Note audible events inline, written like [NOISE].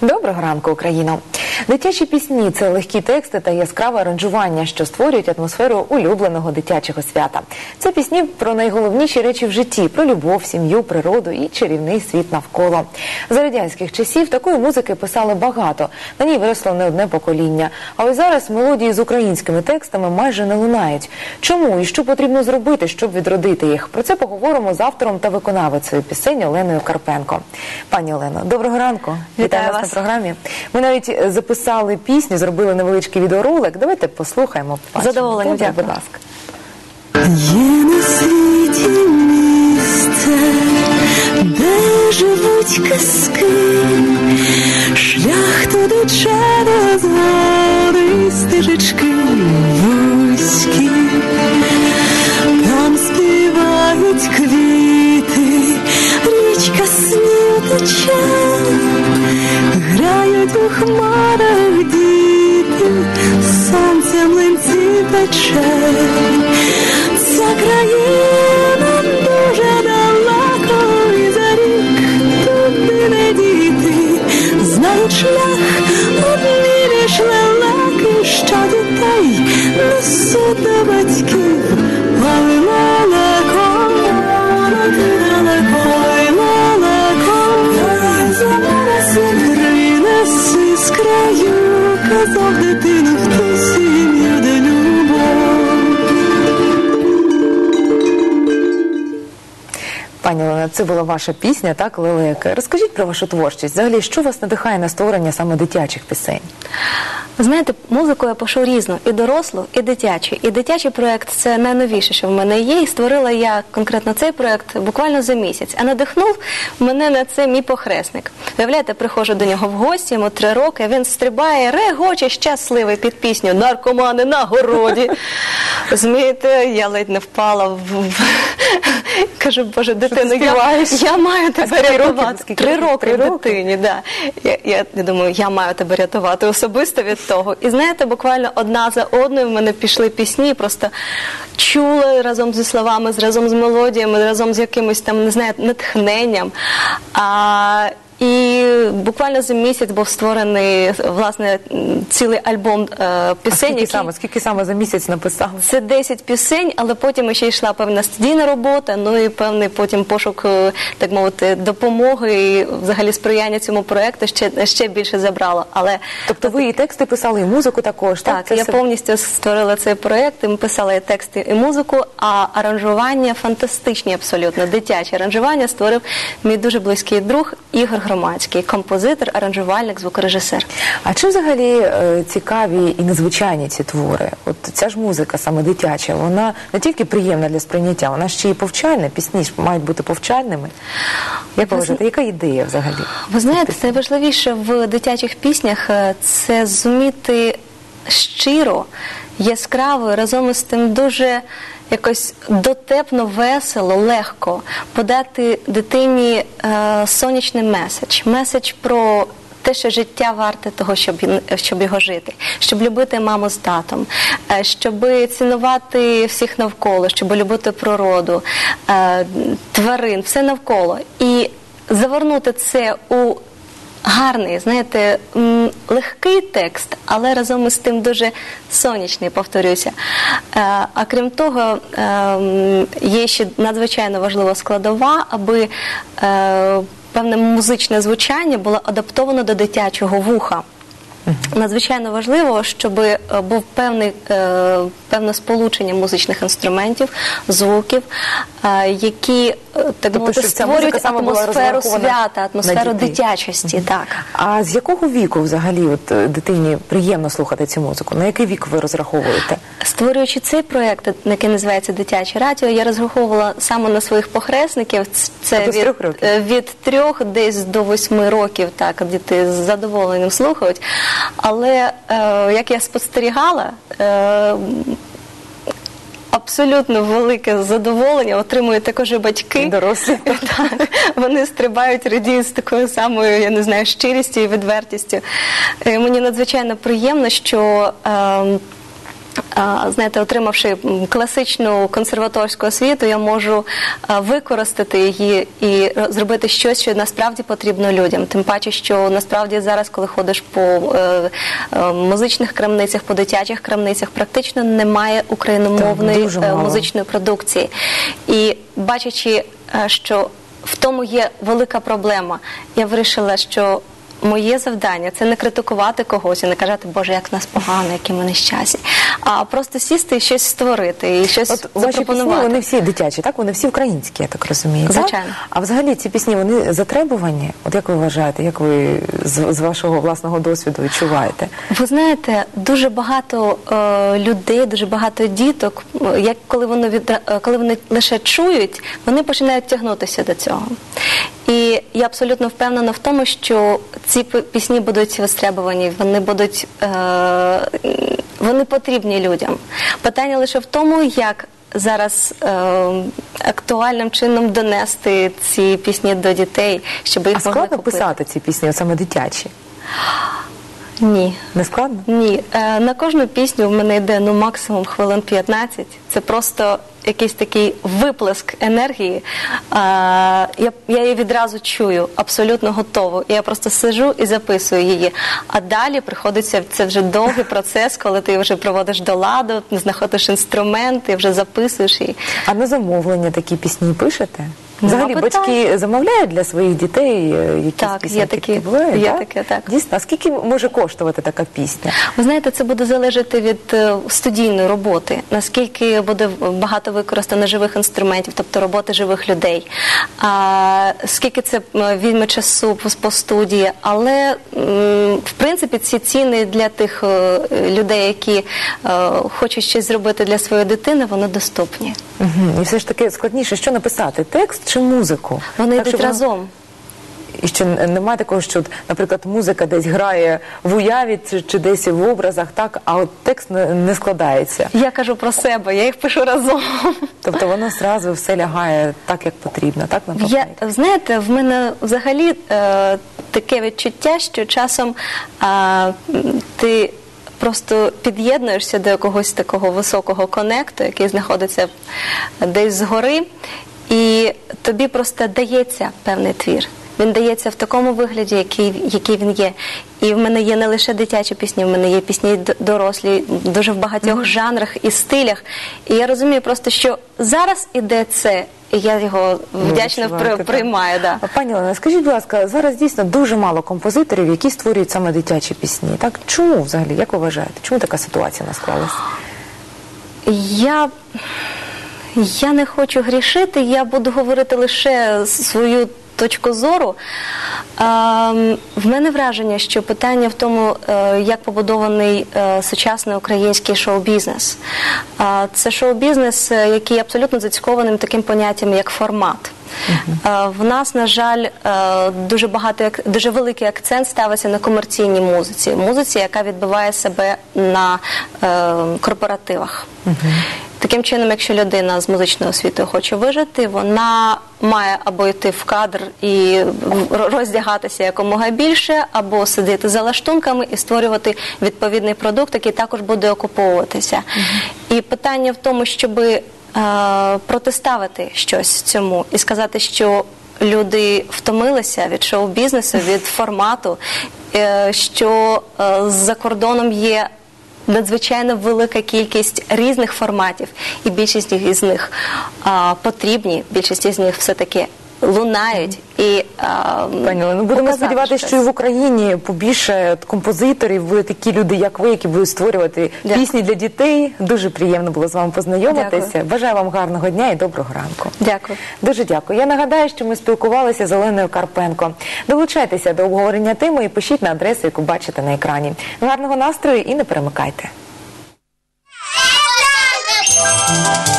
Доброго ранку, Україно! Дитячі пісні це легкі тексти та яскраве аранжування, що створюють атмосферу улюбленого дитячого свята. Це пісні про найголовніші речі в житті: про любов, сім'ю, природу і чарівний світ навколо. За радянських часів такої музики писали багато. На ній виросло не одне покоління. А ось зараз мелодії з українськими текстами майже не лунають. Чому і що потрібно зробити, щоб відродити їх? Про це поговоримо з автором та виконавицею пісень Оленою Карпенко. Пані Олено, доброго ранку. Вітаю вас вас. на програмі. Ми навіть е, записали пісню, зробили невеличкий відеоролик. Давайте послухаємо. Добре, дякую. Будь ласка. Є на світі місце, де живуть казки, шлях туди через гори стежечки вузькі, грають у хмарах діти, сонце млинці пече. за країна це була ваша пісня, так, Лелека. Розкажіть про вашу творчість. Взагалі, що вас надихає на створення саме дитячих пісень? Знаєте, музику я пишу різну, і дорослу, і дитячу. І дитячий проект це найновіше, що в мене є. І створила я конкретно цей проект буквально за місяць. А надихнув мене на це мій похресник. Виявляєте, приходжу до нього в гості, йому три роки. Він стрибає, регоче щасливий під пісню Наркомани на городі. Розумієте, я ледь не впала в. [LAUGHS] Кажу, боже, дитино, я, співаєш? я маю тебе рятувати. Скільки Три роки Три роки? дитині, да. Я, я, я думаю, я маю тебе рятувати особисто від того. І знаєте, буквально одна за одною в мене пішли пісні, просто чули разом зі словами, разом з мелодіями, разом з якимось там, не знаю, натхненням. А, буквально за місяць був створений власне цілий альбом е, А пісень. скільки який- саме, скільки саме за місяць написали? це 10 пісень, але потім ще йшла певна студійна робота, ну і певний потім пошук, е, так мовити, допомоги і взагалі сприяння цьому проекту ще, ще більше забрало. Але Тобто ви і тексти писали, і музику також, так? так, я все- повністю створила цей проект, і ми писали і тексти і музику, а аранжування фантастичні абсолютно. Дитячі аранжування створив мій дуже близький друг Ігор Громадський, композитор, аранжувальник, звукорежисер. А чим взагалі е, цікаві і незвичайні ці твори? От ця ж музика, саме дитяча, вона не тільки приємна для сприйняття, вона ще й повчальна. Пісні ж мають бути повчальними. Як ви вважаєте, яка ідея взагалі? Ви знаєте, найважливіше в дитячих піснях е, це зуміти щиро, яскраво, разом із тим дуже якось дотепно, весело, легко подати дитині е, сонячний меседж, меседж про. Те, що життя варте того, щоб, щоб його жити, щоб любити маму з татом, е, щоб цінувати всіх навколо, щоб любити природу, е, тварин, все навколо. І завернути це у гарний, знаєте, легкий текст, але разом із тим дуже сонячний, повторюся. Е, А крім того, е, є ще надзвичайно важлива складова, аби е, певне музичне звучання було адаптовано до дитячого вуха. Надзвичайно важливо, щоб е, був певний е, певне сполучення музичних інструментів, звуків, е, які так Тобто, мовити, створюють атмосферу свята, атмосферу дитячості. Так. А з якого віку взагалі от, дитині приємно слухати цю музику? На який вік ви розраховуєте? Створюючи цей проект, який називається Дитяче радіо, я розраховувала саме на своїх похресників. Це Тобто від, трьох років? від трьох десь до восьми років. Так діти з задоволенням слухають. Але е, як я спостерігала. Е, Абсолютно велике задоволення отримують також і батьки. І дорослі. [LAUGHS] Так, вони стрибають, радіють з такою самою, я не знаю, щирістю і відвертістю. Е, Мені надзвичайно приємно, що а, знаєте, отримавши класичну консерваторську освіту, я можу використати її і зробити щось, що насправді потрібно людям. Тим паче, що насправді зараз, коли ходиш по е, е, музичних крамницях, по дитячих крамницях, практично немає україномовної Так, е, музичної продукції. І бачачи, що в тому є велика проблема, я вирішила, що моє завдання це не критикувати когось і не казати, Боже, як в нас погано, які ми нещасні, а просто сісти і щось створити і щось От ваші пісні, вони всі дитячі, так? Вони всі українські, я так розумію. так? Звичайно. А взагалі ці пісні, вони затребувані? От як ви вважаєте, як ви з, з вашого власного досвіду відчуваєте? Ви знаєте, дуже багато е, людей, дуже багато діток, як коли вони від, е, коли вони лише чують, вони починають тягнутися до цього. І я абсолютно впевнена в тому, що ці пісні будуть вистребувані, вони будуть е, вони потрібні людям. Питання лише в тому, як зараз е, актуальним чином донести ці пісні до дітей, щоб їх А могли складно купити. писати ці пісні, от саме дитячі? Ні. Не складно? Ні, е, на кожну пісню в мене йде ну максимум хвилин 15. Це просто якийсь такий виплеск енергії. Е, я, я її відразу чую, абсолютно готову. Я просто сижу і записую її. А далі приходиться це вже довгий процес, коли ти вже приводиш до ладу, знаходиш інструменти, вже записуєш її. А на замовлення такі пісні пишете? Взагалі, Мабуть, батьки замовляють для своїх дітей е, якісь Так, пісні? є такі. бувають, Є так? таке, так. Дійсно, а скільки може коштувати така пісня? Ви знаєте, це буде залежати від е, студійної роботи, наскільки буде багато використано живих інструментів, тобто роботи живих людей. А скільки це е, візьме часу по, по студії, але м, в принципі ці ціни для тих е, людей, які е, хочуть щось зробити для своєї дитини, вони доступні. Угу. І все ж таки складніше, що написати, текст чи музику? Вони Так, йдуть разом. І н- немає такого, що, наприклад, музика десь грає в уяві чи, чи десь в образах, так, а от текст не, не складається. Я кажу про себе, я їх пишу разом. Тобто воно зразу все лягає так, як потрібно, так на Я знаєте, в мене взагалі е, таке відчуття, що часом е, ти просто під'єднуєшся до якогось такого високого конекту, який знаходиться десь згори, і тобі просто дається певний твір. Він дається в такому вигляді, який, який він є. І в мене є не лише дитячі пісні, в мене є пісні дорослі, дуже в багатьох жанрах і стилях. І я розумію просто, що зараз іде це, і я його Ви вдячно при, приймаю. Да. Пані Олена, скажіть, будь ласка, зараз дійсно дуже мало композиторів, які створюють саме дитячі пісні. Так чому взагалі? Як ви вважаєте? Чому така ситуація насклалась? Я, я не хочу грішити, я буду говорити лише свою точку зору. Ем, в мене враження, що питання в тому, е, як побудований е, сучасний український шоу-бізнес. Це шоу-бізнес, е, який абсолютно зацькованим таким поняттям, як формат. В нас, на жаль, дуже багато дуже великий акцент ставиться на комерційній музиці, музиці, яка відбиває себе на е, корпоративах. Таким чином, якщо людина з музичною освітою хоче вижити, вона має або йти в кадр і роздягатися якомога більше, або сидіти за лаштунками і створювати відповідний продукт, який також буде окуповуватися. І питання в тому, щоби е, протиставити щось цьому і сказати, що люди втомилися від шоу-бізнесу, від [LAUGHS] формату, е, що е, за кордоном є. Надзвичайно велика кількість різних форматів, і більшість із них потрібні, більшість з них все таки лунають і а, Пані ну будемо показати сподіватися, що і в Україні побільше композиторів, ви такі люди, як ви, які будуть створювати Дякую. пісні для дітей. Дуже приємно було з вами познайомитися. Дякую. Бажаю вам гарного дня і доброго ранку. Дякую. Дуже дякую. Я нагадаю, що ми спілкувалися з Оленою Карпенко. Долучайтеся до обговорення теми і пишіть на адресу, яку бачите на екрані. Гарного настрою і не перемикайте. Thank you.